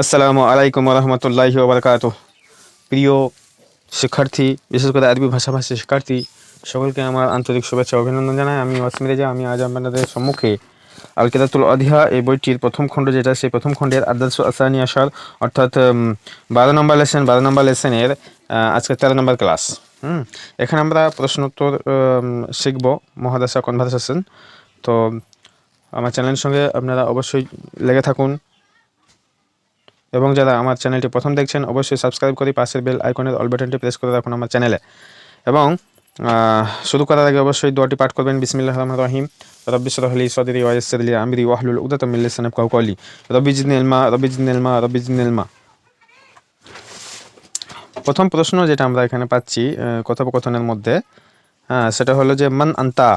আসসালামু আলাইকুম রহমতুল্লাহি ওবরকাত। প্রিয় শিক্ষার্থী, বিশেষ করে আরবি ভাষাভাষী শিক্ষার্থী, সকলকে আমার আন্তরিক শুভেচ্ছা অভিনন্দন জানাই। আমি ওয়াসিম রেজা, আমি আজ আপনাদের সম্মুখে আল কেদাতুল অধিয়া এই বইটির প্রথম খণ্ড যেটা, সেই প্রথম খণ্ডের আদার্স আসানি আসার, অর্থাৎ বারো নম্বর লেসেন বারো নম্বর লেসেনের আজকে তেরো নম্বর ক্লাস হুম, এখানে আমরা প্রশ্নোত্তর শিখব মহাদাসা কনভারসেশন তো, আমার চ্যানেলের সঙ্গে আপনারা অবশ্যই লেগে থাকুন। এবং যারা আমার চ্যানেলটি প্রথম দেখছেন, অবশ্যই সাবস্ক্রাইব করে পাশের বেল আইকনের অল বাটনটি প্রেস করে রাখুন আমার চ্যানেলে। এবং শুরু করার আগে অবশ্যই দোয়াটি পাঠ করবেন। বিসমিল্লাহ রহমান রহিম। রব্বি সরহলি সদরি ওয়াইসরলি আমিরি ওয়াহলুল রব্বি জিদনি ইলমা, রব্বি জিদনি ইলমা প্রথম প্রশ্ন যেটা আমরা এখানে পাচ্ছি কথোপকথনের মধ্যে হ্যাঁ সেটা হলো যে, মান আন্তা?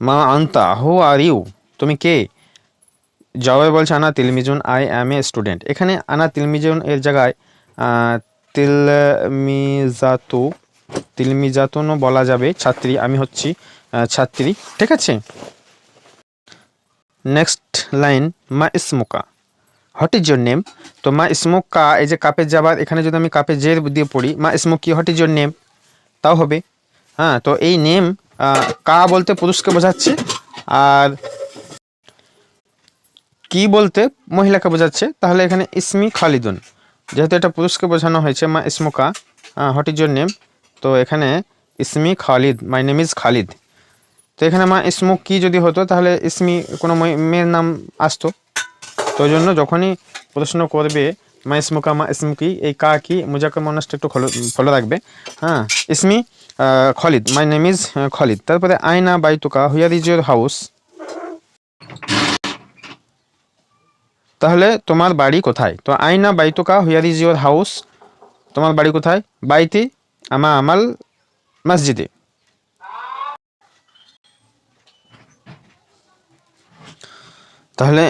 মা আন্তা? Who are you? তুমি কে? জবাবে বলছে আনা তিলমিজুন আই অ্যাম এ স্টুডেন্ট এখানে আনা তিলমিজুন এর জায়গায় তিলমিজাতু তিলমিজাতুনও বলা যাবে, ছাত্রী, আমি হচ্ছি ছাত্রী, ঠিক আছে? নেক্সট লাইন মা ইসমুকা। হোয়াট ইজ ইয়োর নেম তো মা ইসমুক, এই যে কাপের যাবার এখানে যদি আমি কাপে জের দিয়ে পড়ি, মা ইসমুক কি হোয়াট ইজ ইয়োর নেম তাও হবে। হ্যাঁ তো এই নেম কা বলতে পুরুষকে বোঝাচ্ছে, আর কি বলতে মহিলাকে বোঝাচ্ছে, তাহলে এখানে ইসমি খালিদুন। যেহেতু এটা পুরুষকে বোঝানো হয়েছে, মা ইসমুকা হোয়াট ইজ ইয়োর নেম তো এখানে ইসমি Khalid my name is Khalid. তো এখানে মা ইসমুক কি যদি হতো, তাহলে ইসমি কোনো মেয়ের নাম আসতো। তো জন্য যখনই প্রশ্ন করবে, মা ইসমুকা, মা ইসমুকি, এই কা কি মুজাকে মনসটা একটু ফলো রাখবে। হ্যাঁ ইসমি Khalid my name is Khalid. তারপরে আয়না বাইতুকা হুয়ার ইজ ইয়োর হাউস তাহলে তোমার বাড়ি কোথায়? তো আইনা বাইতুকা, হুয়ার ইজ ইউর হাউস। তোমার বাড়ি কোথায়? বাইতি আমা আমাল মসজিদে। তাহলে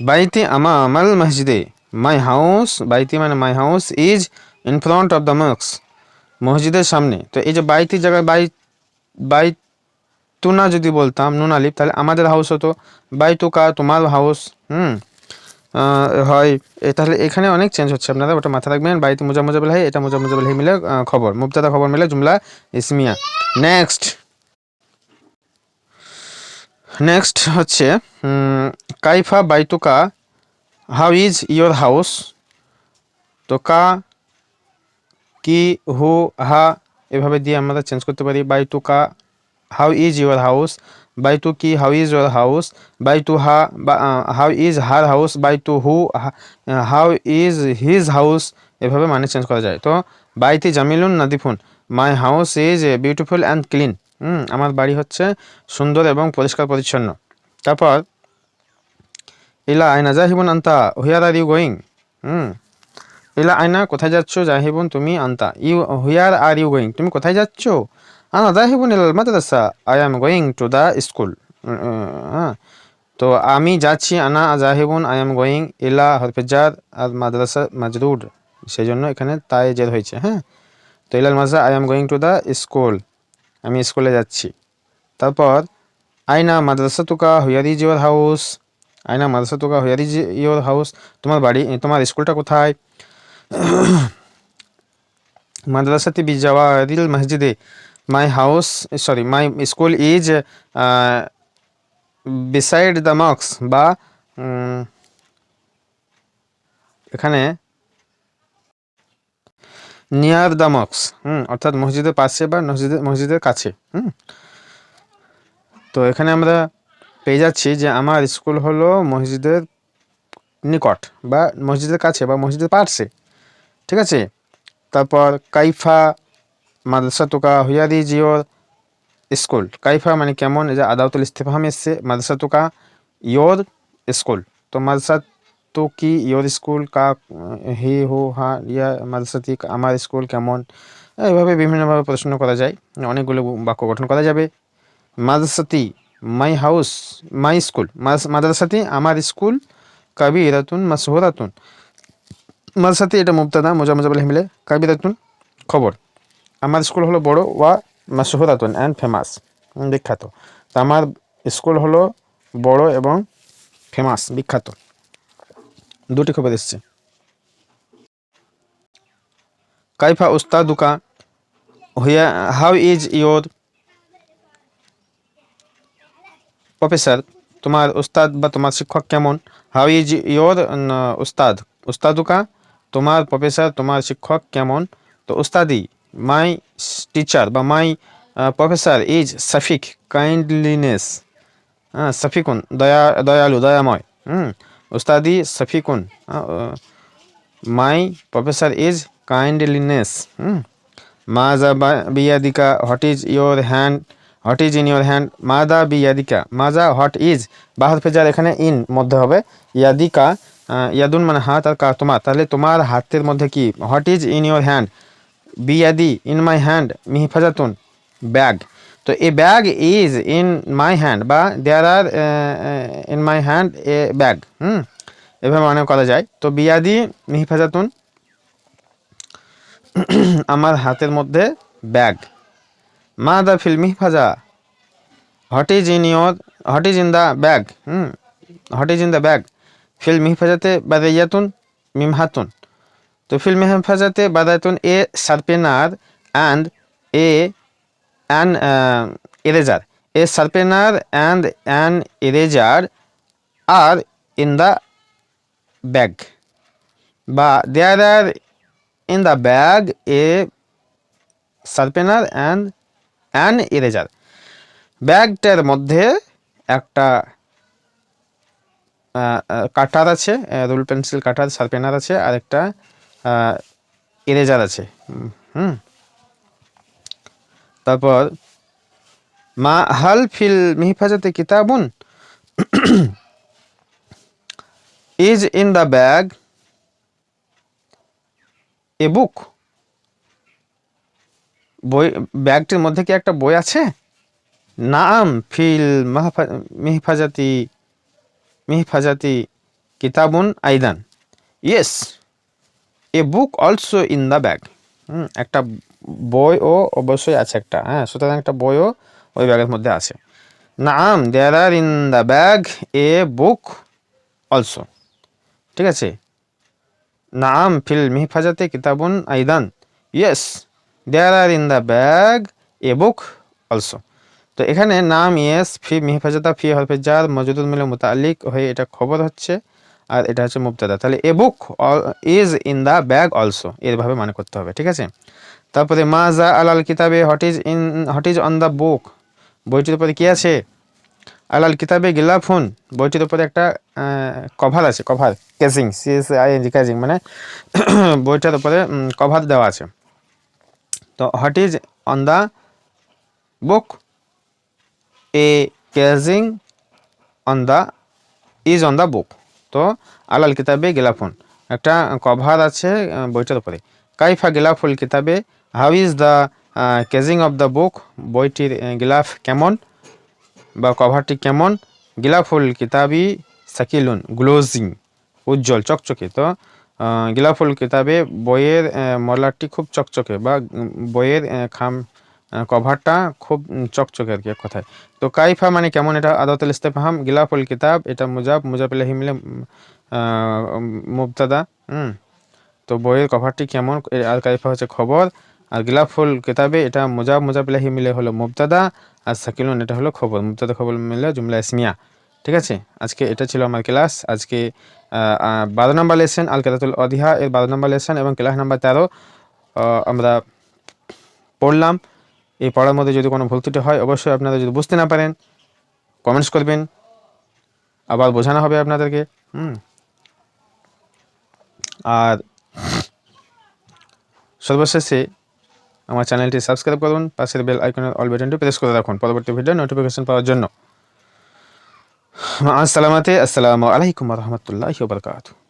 বাইতি আমা আমাল মসজিদে। মাই হাউস, বাইতি মানে my house is in front of the Mox মসজিদের সামনে। তো এই যে বাইতির জায়গায় বাই বাই তুনা যদি বলতাম, নুন আলিফ, তাহলে আমাদের হাউস হতো। বাইতুকা তোমার হাউস, হুম? হয়। তাহলে এখানে অনেক চেঞ্জ হচ্ছে আপনারা ওটা মাথা রাখবেন। বাড়িতে মোজা মোজাবেল হয় এটা মোজা মোজাবেল হয় মিলে খবর। মুবতাদা খবর মিলে, জুমলা ইসমিয়া। নেক্সট নেক্সট হচ্ছে কাইফা বাইতুকা, হাউ ইজ ইয়োর হাউস? তো কা, কি, হু, হা, এভাবে দিয়ে আমরা চেঞ্জ করতে পারি। বাইতুকা, হাউ ইজ ইউর হাউস? বাই টু কি হাউ ইজ ইউর হাউস বাই টু হা হাউ ইজ হার হাউস বাই টু হু হাউ ইজ হিজ হাউস এভাবে মানে চেঞ্জ করা যায়। তো বাইতি জামিলুন নাদিফুন my house is beautiful and clean hmm, আমার বাড়ি হচ্ছে সুন্দর এবং পরিষ্কার পরিচ্ছন্ন। তারপর, ইলা আয়না জাহিবুন আন্তা হুয়ার আর ইউ গোয়িং হুম, ইলা আয়না কোথায় যাচ্ছ জাহিবুন? তুমি আন্তা। You where are you going তুমি কোথায় যাচ্ছ? আনা জাহিবুন ইলাল মাদ্রাসা I am going to the school হ্যাঁ তো আমি যাচ্ছি আনা জাহিবুন আই এম গোয়িং ইলা হরফেজার আর মাদ্রাসা মাজরুর সেই জন্য এখানে তাই জের হয়েছে হ্যাঁ তো ইলাল মাদ্রাসা I am going to the school আমি স্কুলে যাচ্ছি তারপর আয়না মাদ্রাসা তুকা হুয়ার ইজ ইউর হাউস আয়না মাদ্রাসা তুকা হুয়ার ইজ ইউর হাউস তোমার বাড়ি তোমার স্কুলটা কোথায় মাদ্রাসাতি বিজাওয়ারিল মসজিদে my house sorry my school is beside the Mox বা উম, এখানে নিয়ার দ্য মক্স হুম অর্থাৎ মসজিদের পাশে বা মসজিদের মসজিদের কাছে হুম। তো এখানে আমরা পেয়ে যাচ্ছি যে আমার স্কুল হলো মসজিদের নিকট বা মসজিদের কাছে বা মসজিদের পার্শ্বে ঠিক আছে? তারপর কাইফা মাদ্রাসা তোকা হুয়ারি জিওর স্কুল। কাইফা মানে কেমন? এই যে আদাউতুল ইস্তেফাম এসছে, মাদ্রাসা তোকা ইয়োর স্কুল। তো মাদ্রাসা তো কি ইয়োর স্কুল? কা হি, হো, হা, ইয়া মাদ্রাসাতি আমার স্কুল কেমন? এইভাবে বিভিন্নভাবে প্রশ্ন করা যায়। অনেকগুলো বাক্য গঠন করা যাবে। মাদ্রাসাতি মাই হাউস, মাই স্কুল। মাদ্রাসাতি আমার স্কুল কাবিরাতুন মাসহুরাতুন। মাদ্রাসাতি এটা মুবতাদা মোজা মোজাবল হিমলে কাবিরাতুন খবর। আমার স্কুল হলো বড় ওয়া মাসহুরাতুন অ্যান্ড ফেমাস বিখ্যাত। তো আমার স্কুল হলো বড় এবং ফেমাস, বিখ্যাত। দুটি খবর এসছে। কাইফা উস্তাদুকা, হুয়া, হাউ ইজ ইয়োর প্রফেসর? তোমার উস্তাদ বা তোমার শিক্ষক কেমন? হাউ ইজ ইয়োর উস্তাদ? উস্তাদুকা, তোমার প্রফেসর, তোমার শিক্ষক কেমন? তো উস্তাদি মাই টিচার বা মাই প্রফেসর ইজ সাফিক কাইন্ডলিনেস হ্যাঁ সফিকুন দয়া দয়ালু দয়াময় হুম উস্তাদি সফিকুন মাই প্রফেসর ইজ কাইন্ডলিনেস হুম মাজা বিয়াদিকা what is your hand what is in your hand মাদা বিয়াদিকা মাজা হোয়াট ইজ বাহাদ ফেজার এখানে ইন মধ্যে হবে ইয়াদিকা ইয়াদুন মানে হাত আর কা তোমার তাহলে তোমার হাতের মধ্যে কি what is in your hand বিয়াদি in my hand মিহিফাজাতুন ব্যাগ তো a bag is in my hand বা there are in my hand a bag hmm? এভাবে মনে করা যায়। তো বিয়াদি, মিহিফাজাতুন, আমার হাতের মধ্যে ব্যাগ মা দা ফিল মিহিফাজা what is in your what is in the bag, hmm? What is in the bag? Feel মিহিফাজাতে বাদাইয়াতুন, মিমহাতুন। তো ফিল মিহিফাজাতে বাদাইতুন a sharpener and a an eraser. A sharpener and an, eraser are in the bag. বা there are in the bag a sharpener and an eraser ব্যাগটার মধ্যে একটা কাটার আছে, রুল পেন্সিল কাটার শার্পেনার আছে আর একটা ইরেজার আছে। হুম, তারপর মা হাল ফিল মিহিফাজাতে কিতাবুন is in the bag a book. বই ব্যাগটির মধ্যে কি একটা বই আছে? নাম ফিল মাহফা- মিহিফাজাতি মিহিফাজাতি কিতাবুন আইদান। Yes. A book also in the bag একটা বইও অবশ্যই আছে একটা হ্যাঁ সুতরাং একটা বইও ওই ব্যাগের মধ্যে আছে। নাম there are in the bag a book also ঠিক আছে? নাম, ফিল মিহিফাজাতে কিতাবুন আইদান। Yes there are in the bag a book also তো এখানে নাম ইয়েস ফি মিহিফাজাতা, ফি হরফে জার মজুদুল মিলে মুতালিক হয়ে এটা খবর হচ্ছে। আর এটা হচ্ছে মুবতাদা। তাহলে a book is in the bag also এরভাবে মানে করতে হবে, ঠিক আছে? তারপরে মাজা আলাল কিতাবে what is in what is on the book বইটির উপরে কী আছে? আলাল কিতাবে গিলাফুন, বইটির উপরে একটা কভার আছে cover casing C S I N G casing মানে বইটার উপরে কভার দেওয়া আছে। তো what is on the book a casing on the is on the book তো আলাল কিতাবে গিলাফুন। একটা কভার আছে বইটার উপরে। কাইফা গিলাফুল কিতাবে, how is the casing of the book, বইটির গিলাফ কেমন বা কভারটি কেমন? গিলাফুল কিতাবি সাকিলুন, গ্লোজিং, উজ্জ্বল, চকচকে। তো গিলাফুল কিতাবে বইয়ের মলারটি খুব চকচকে বা বইয়ের খাম কভারটা খুব চকচকে আর কি এক কথায়। তো কাইফা মানে কেমন এটা? আদাতুল ইস্তেফহাম, গিলাফুল কিতাব, এটা মুজাব মুজাবিল্লাহি মিলে মুবতাদা, হুম। তো বইয়ের কভারটি কেমন? আর কাইফা হচ্ছে খবর, আর গিলাফুল কিতাবে এটা মুজাব মুজাবিল্লাহি মিলে হলো মুবতাদা, আর সাকিলুন এটা হলো খবর, মুবতাদা খবর মিলে জুমলা ইসমিয়া। ঠিক আছে? আজকে এটা ছিল আমার ক্লাস, আজকে বারো নম্বর লেসন, আল কেতাতুল অধিহা এর বারো নম্বর লেসন এবং ক্লাস নাম্বার তেরো আমরা পড়লাম। এই পড়ার মধ্যে যদি কোনো ভুল ত্রুটি হয়, অবশ্যই আপনারা যদি বুঝতে না পারেন কমেন্টস করবেন। আবার বোঝানো হবে আপনাদেরকে। হুম। আর সর্বশেষে আমার চ্যানেলটি সাবস্ক্রাইব করুন, পাশের বেল আইকনের অল বাটনটি প্রেস করে রাখুন পরবর্তী ভিডিও নোটিফিকেশন পাওয়ার জন্য। আসসালামাতে আসসালামু আলাইকুম রহমতুল্লাহ বারকাতুহ।